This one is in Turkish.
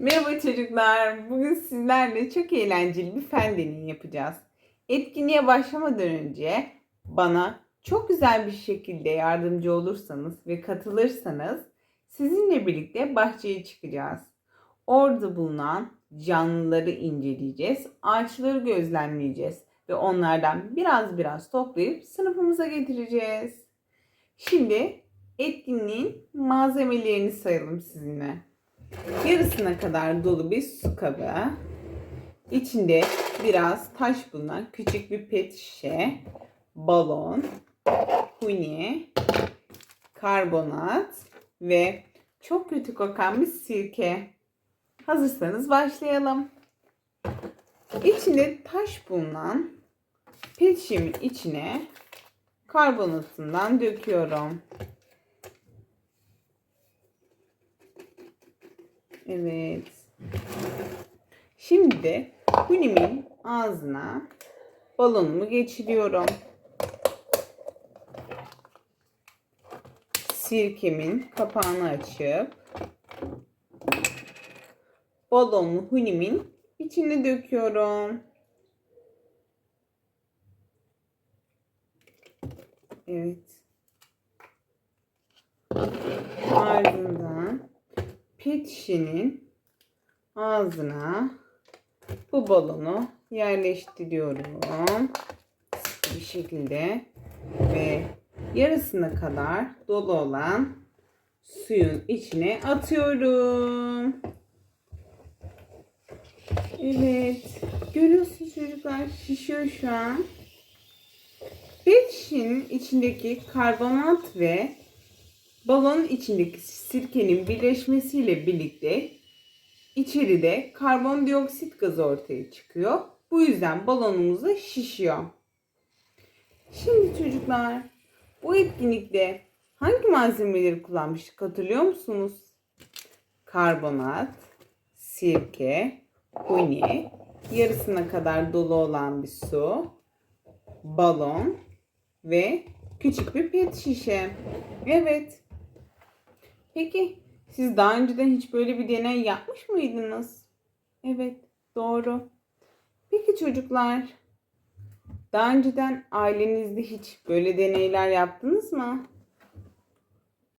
Merhaba çocuklar. Bugün sizlerle çok eğlenceli bir fen deneyi yapacağız. Etkinliğe başlamadan önce bana çok güzel bir şekilde yardımcı olursanız ve katılırsanız sizinle birlikte bahçeye çıkacağız. Orada bulunan canlıları inceleyeceğiz, ağaçları gözlemleyeceğiz ve onlardan biraz biraz toplayıp sınıfımıza getireceğiz. Şimdi etkinliğin malzemelerini sayalım sizinle yarısına kadar dolu bir su kabı. İçinde biraz taş bulunan küçük bir pet şişe, balon, huni, karbonat ve çok kötü kokan bir sirke. Hazırsanız başlayalım. İçinde taş bulunan pet şişemin içine karbonatından döküyorum. Evet. Şimdi hunimin ağzına balonumu geçiriyorum. Sirkemin kapağını açıp balonu hunimin içine döküyorum. Evet. Ardından pet şişenin ağzına bu balonu yerleştiriyorum. Bir şekilde ve yarısına kadar dolu olan suyun içine atıyorum. Evet. Görüyorsunuz çocuklar şişiyor şu an. Pet içindeki karbonat ve balonun içindeki sirkenin birleşmesiyle birlikte içeride karbondioksit gazı ortaya çıkıyor. Bu yüzden balonumuz da şişiyor. Şimdi çocuklar bu etkinlikte hangi malzemeleri kullanmıştık hatırlıyor musunuz? Karbonat, sirke, huni, yarısına kadar dolu olan bir su, balon ve küçük bir pet şişe. Evet. Peki siz daha önceden hiç böyle bir deney yapmış mıydınız? Evet, doğru. Peki çocuklar, daha önceden ailenizde hiç böyle deneyler yaptınız mı?